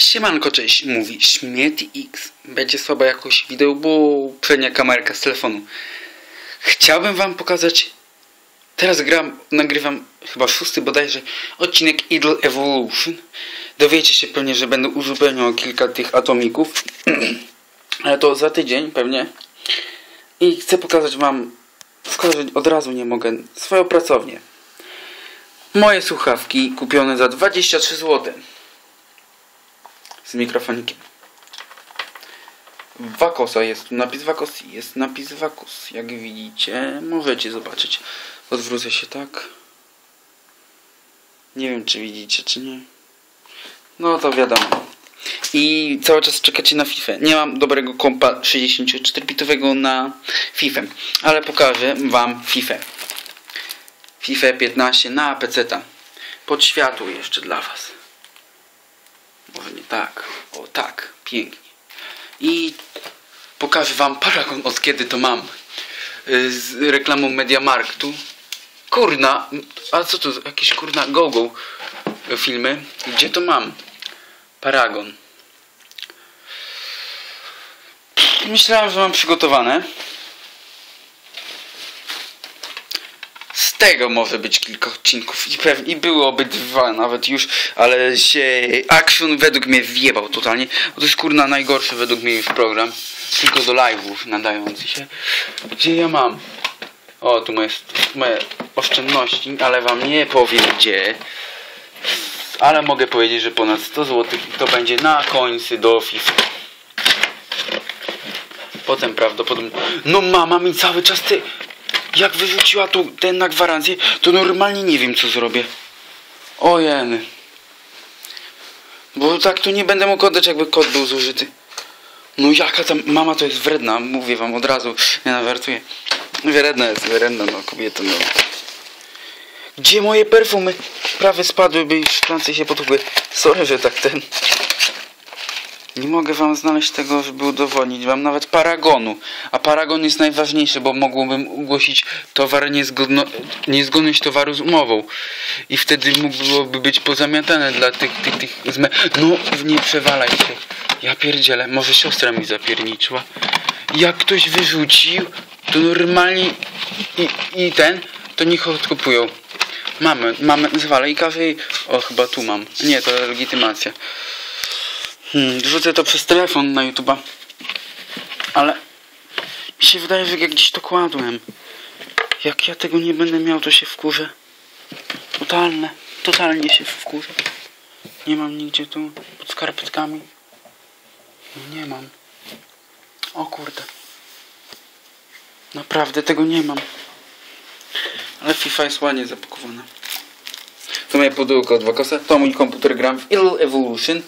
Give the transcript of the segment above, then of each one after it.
Siemanko, cześć, mówi Śmieti X. Będzie słaba jakość wideo, bo przednia kamerka z telefonu. Chciałbym wam pokazać, teraz gram, nagrywam chyba szósty bodajże odcinek Idle Evolution. Dowiecie się pewnie, że będę uzupełniał kilka tych atomików, ale to za tydzień pewnie. I chcę pokazać wam, skoro od razu nie mogę, swoją pracownię. Moje słuchawki kupione za 23 zł z mikrofonikiem. Wakosa jest tu napis Wakos, jest napis Wakos. Jak widzicie, możecie zobaczyć. Odwrócę się tak. Nie wiem, czy widzicie, czy nie. No to wiadomo. I cały czas czekacie na FIFA. Nie mam dobrego kompa 64-bitowego na FIFA, ale pokażę wam FIFA. FIFA 15 na PC-ta. Pod światło jeszcze dla was. Może nie tak. O tak. Pięknie. I pokażę wam paragon od kiedy to mam. Y, Z reklamą Mediamarktu. Kurna. A co to? Jakieś kurna gogo filmy. Gdzie to mam? Paragon. Myślałem, że mam przygotowane. Z tego może być kilka odcinków i pewnie byłoby dwa nawet już, ale się Action według mnie wjebał totalnie. To jest kurna najgorszy według mnie już program. Tylko do live'ów nadający się. Gdzie ja mam? O, tu moje, moje oszczędności, ale wam nie powiem gdzie. Ale mogę powiedzieć, że ponad 100 zł to będzie na końcu do FIFA. Potem prawdopodobnie... No mama mi cały czas ty... Jak wyrzuciła tu ten na gwarancję, to normalnie nie wiem co zrobię. O jeny. Bo tak tu nie będę mógł oddać jakby kod był zużyty. No jaka tam mama to jest wredna, mówię wam od razu. Nie nawertuję. Wredna jest, wredna no kobieta no. Gdzie moje perfumy? Prawie spadłyby i w szklance się potupły. Sorry, że tak ten... Nie mogę wam znaleźć tego, żeby udowodnić. Mam nawet paragonu. A paragon jest najważniejszy, bo mogłbym ogłosić towar niezgodno, niezgodność towaru z umową. I wtedy mogłoby być pozamiatane dla tych, tych, tych zme... No, nie przewalaj się. Ja pierdzielę. Może siostra mi zapierniczyła. Jak ktoś wyrzucił, to normalnie i, i ten, to niech odkupują. Mamy, mamy, zwalę i jej... O, chyba tu mam. Nie, to legitymacja. Hmm, wrzucę to przez telefon na YouTube'a. Ale mi się wydaje, że jak gdzieś to kładłem. Jak ja tego nie będę miał, to się wkurzę. Totalne. Totalnie się wkurzę. Nie mam nigdzie tu pod skarpetkami. Nie mam. O kurde. Naprawdę tego nie mam. Ale FIFA jest ładnie zapakowana. To moje pudełko od Wakosa. To mój komputer gram w Ill Evolution.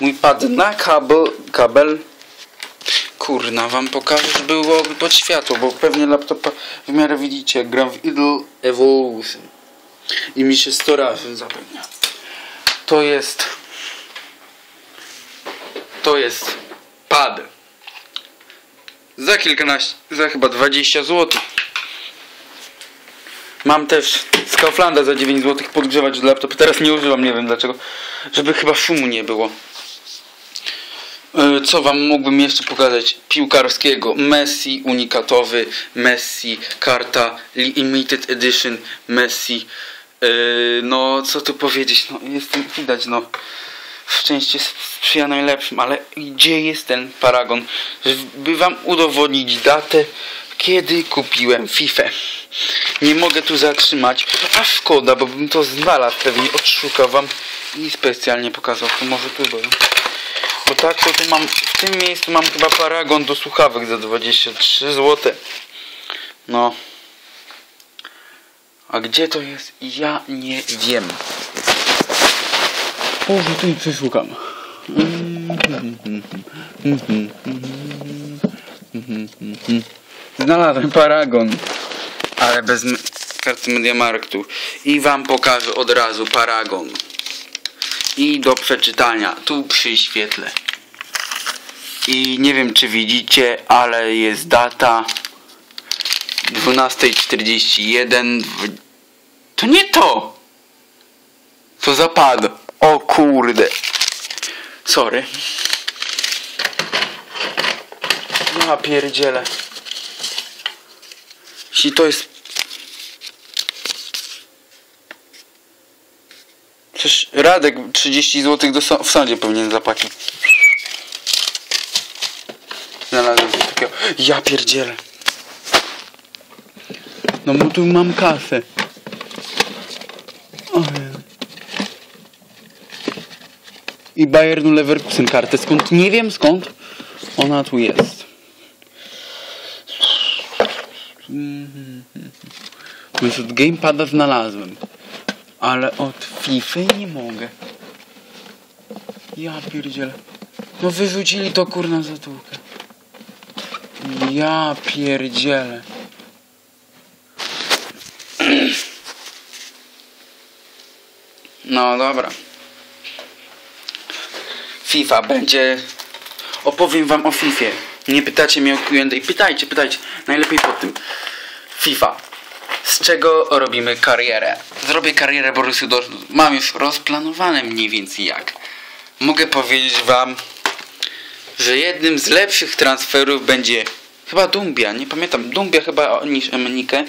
Mój pad na kabel. kabel. Kurna, wam pokażę, byłoby pod światło, bo pewnie laptopa w miarę widzicie, gram w Idle Evolution. I mi się 100 razy zapewnia. To jest... To jest pad. Za kilkanaście, za chyba 20 zł. Mam też z Kauflanda za 9 zł podgrzewać do laptopu. Teraz nie używam, nie wiem dlaczego. Żeby chyba szumu nie było. E, Co wam mógłbym jeszcze pokazać? Piłkarskiego. Messi unikatowy. Messi. Karta Limited Edition. Messi. E, No, co tu powiedzieć? No, jestem, widać, no. Szczęście sprzyja najlepszym, ale gdzie jest ten paragon? Żeby wam udowodnić datę, kiedy kupiłem FIFA. Nie mogę tu zatrzymać, a szkoda, bo bym to znalazł, pewnie odszukał wam i specjalnie pokazał. To może tu było. Bo tak to tu mam, w tym miejscu mam chyba paragon do słuchawek za 23 zł. No. A gdzie to jest? Ja nie wiem. O, tu i przeszukam. Znalazłem paragon, ale bez karty Mediamarktu. I wam pokażę od razu paragon. I do przeczytania. Tu przy świetle. I nie wiem czy widzicie, ale jest data 12.41. Dw- To nie to! Co za pad? O kurde. Sorry. Ja pierdzielę. Jeśli to jest... Przecież Radek 30 zł do w sądzie powinien zapłacić. Znalazłem coś takiego. Ja pierdzielę. No bo tu mam kasę. Ojej. I Bayernu Leverkusen kartę. Skąd? Nie wiem skąd ona tu jest. Więc od Gamepada znalazłem. Ale od FIFA nie mogę. Ja pierdzielę. No wyrzucili to kurna za tłukę. Ja pierdzielę. No dobra. FIFA będzie. Opowiem wam o FIFA. Nie pytacie mnie o Q&A. Pytajcie, pytajcie. Najlepiej po tym. FIFA. Z czego robimy karierę? Zrobię karierę Borussii Dortmund. Mam już rozplanowane mniej więcej jak. Mogę powiedzieć wam, że jednym z lepszych transferów będzie chyba Dumbia. Nie pamiętam. Dumbia chyba niż Emenikę.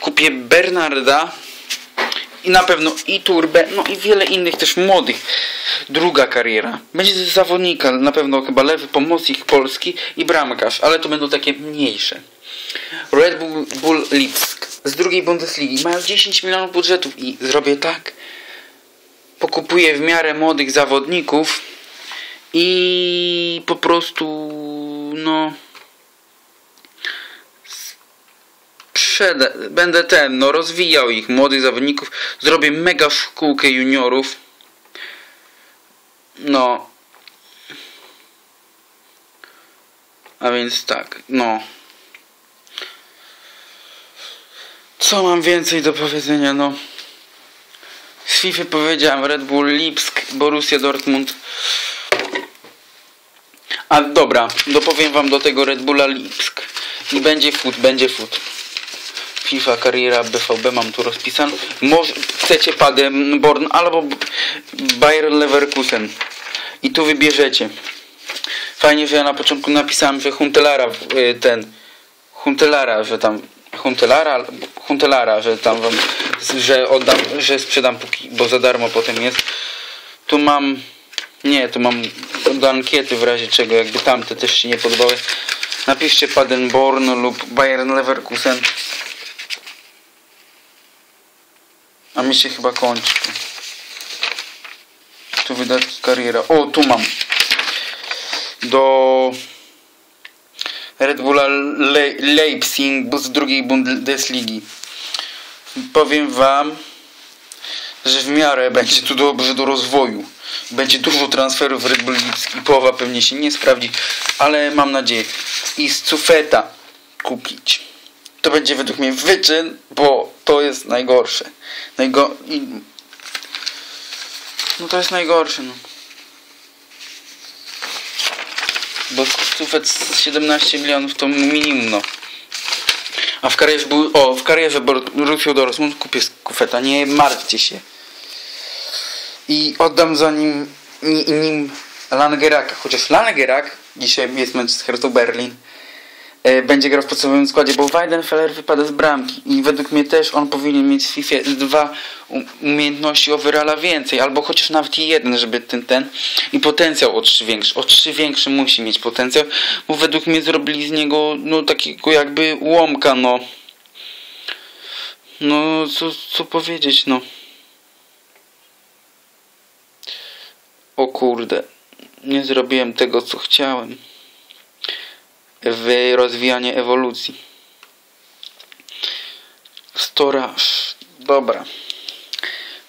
Kupię Bernarda i na pewno i Turbę, no i wiele innych też młodych. Druga kariera. Będzie z zawodnika, na pewno chyba lewy pomocnik polski i bramkarz, ale to będą takie mniejsze. Red Bull, Bull Lipsk z drugiej Bundesligi mają 10 milionów budżetów i zrobię tak. Pokupuję w miarę młodych zawodników i po prostu no sprzeda- będę ten, no rozwijał ich, młodych zawodników, zrobię mega szkółkę juniorów. No. A więc tak, no. Co mam więcej do powiedzenia, no. Z FIFA powiedziałem Red Bull Lipsk, Borussia Dortmund. A dobra, dopowiem wam do tego Red Bulla Lipsk. I będzie foot, będzie foot. FIFA, kariera, BVB mam tu rozpisane. Może chcecie Paderborn albo Bayern Leverkusen. I tu wybierzecie. Fajnie, że ja na początku napisałem, że Huntelara y, ten Huntelara, że tam Huntelara, Huntelara, że tam wam, że oddam, że sprzedam póki, bo za darmo potem jest. Tu mam nie, tu mam do ankiety w razie czego, jakby tamte też się nie podobały. Napiszcie Paderborn lub Bayern Leverkusen. A mi się chyba kończy. Tu, wydatki kariera. O, tu mam. Do Red Bulla Le Leipzig z drugiej Bundesligi. Powiem wam, że w miarę będzie tu dobrze do rozwoju. Będzie dużo transferów Red Bull i połowa pewnie się nie sprawdzi, ale mam nadzieję. I z Cufeta kupić. To będzie według mnie wyczyn, bo to jest najgorsze. Najgo i... No to jest najgorsze, no. Bo Cufet z 17 milionów to minimum, no. A w karierze był, o, w karierze Borussia Dortmund kupię Cufeta, nie martwcie się. I oddam za nim, nim Langeraka, chociaż Langerak dzisiaj jest mecz z Berlin będzie grał w podstawowym składzie, bo Weidenfeller wypada z bramki i według mnie też on powinien mieć w FIFA dwa umiejętności overalla więcej, albo chociaż nawet jeden, żeby ten, ten i potencjał o trzy większy, o trzy większy musi mieć potencjał, bo według mnie zrobili z niego no takiego jakby łomka, no. No co, co powiedzieć, no. O kurde nie zrobiłem tego co chciałem w rozwijanie ewolucji. Storaż. Dobra.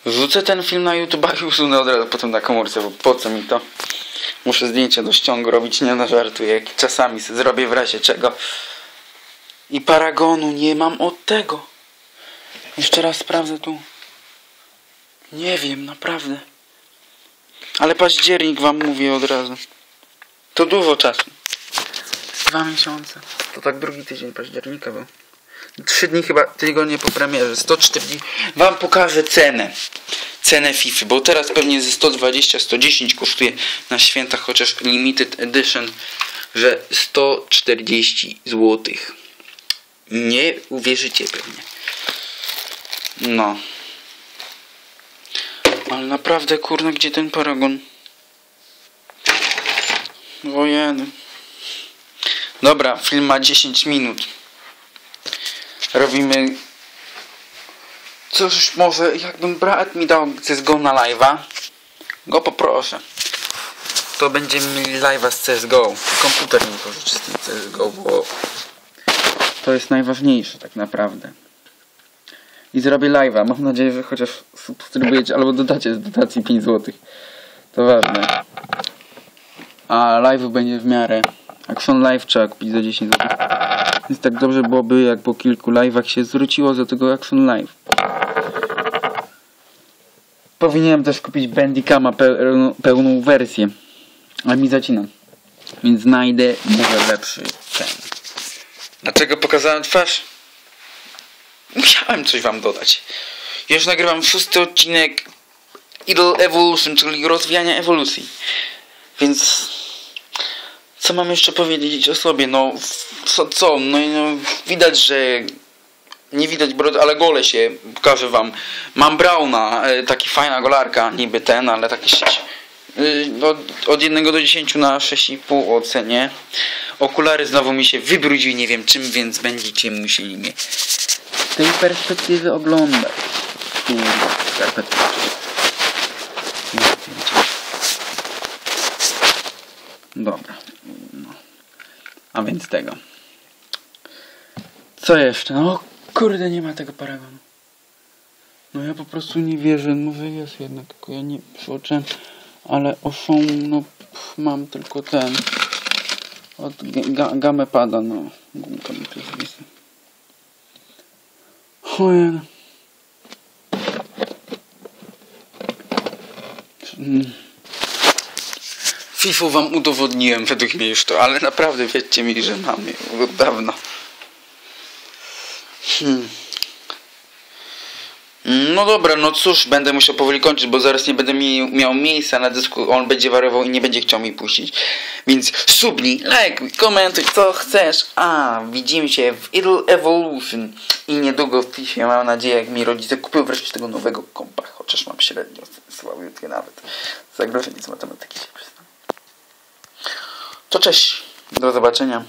Wrzucę ten film na YouTube i usunę od razu potem na komórce, bo po co mi to? Muszę zdjęcie do ściągu robić, nie na żartuję. Czasami zrobię w razie czego. I paragonu nie mam od tego. Jeszcze raz sprawdzę tu. Nie wiem, naprawdę. Ale październik wam mówię od razu. To dużo czasu. Dwa miesiące. To tak drugi tydzień października był. Trzy dni chyba, tygodnie po premierze. 140. Wam pokażę cenę. Cenę FIFA, bo teraz pewnie ze 120, 110 kosztuje na świętach, chociaż limited edition, że 140 zł. Nie uwierzycie pewnie. No. Ale naprawdę, kurna, gdzie ten paragon? Ojej. Dobra, film ma 10 minut. Robimy... Cóż, może jakbym brat mi dał CSGO na live'a, go poproszę. To będziemy mieli live'a z CSGO. Komputer mi pożyczy z tym CSGO, bo to jest najważniejsze tak naprawdę. I zrobię live'a. Mam nadzieję, że chociaż subskrybujecie albo dodacie z dotacji 5 zł. To ważne. A live będzie w miarę. Action Live kupić za 10 zł. Więc tak dobrze byłoby, jak po kilku live'ach się zwróciło do tego Action Live. Powinienem też kupić Bandicama pełną, pełną wersję. Ale mi zacina. Więc znajdę może lepszy ten. Dlaczego pokazałem twarz? Musiałem coś wam dodać. Już nagrywam szósty odcinek Idol Evolution, czyli rozwijania ewolucji. Więc co mam jeszcze powiedzieć o sobie? No co, co? No, no widać, że nie widać brody, ale gole się pokażę wam. Mam Brauna, e, taki fajna golarka, niby ten, ale taki e, od, od 1 do 10 na 6,5 ocenie. Okulary znowu mi się wybrudziły, nie wiem czym, więc będziecie musieli mnie z tej perspektywy oglądać. Dobra. A więc tego. Co jeszcze? No kurde, nie ma tego paragonu. No ja po prostu nie wierzę. Może jest jednak, tylko ja nie przyoczyłem. Ale oszą, no pff, mam tylko ten. Od ga gamę pada, no. Gumka mi tu zwisa. Ojej. Mm. FIFU wam udowodniłem według mnie już to, ale naprawdę wiedzcie mi, że mam ją od dawna. Hmm. No dobra, no cóż, będę musiał powoli kończyć, bo zaraz nie będę mi, miał miejsca na dysku, on będzie wariował i nie będzie chciał mi puścić. Więc subnij, lajkuj, komentuj, co chcesz. A, widzimy się w Idle Evolution i niedługo w FIFA, mam nadzieję, jak mi rodzice kupią wreszcie tego nowego kompa, chociaż mam średnio, słabiutkie nawet. Zagrożenie z matematyki. To cześć, do zobaczenia.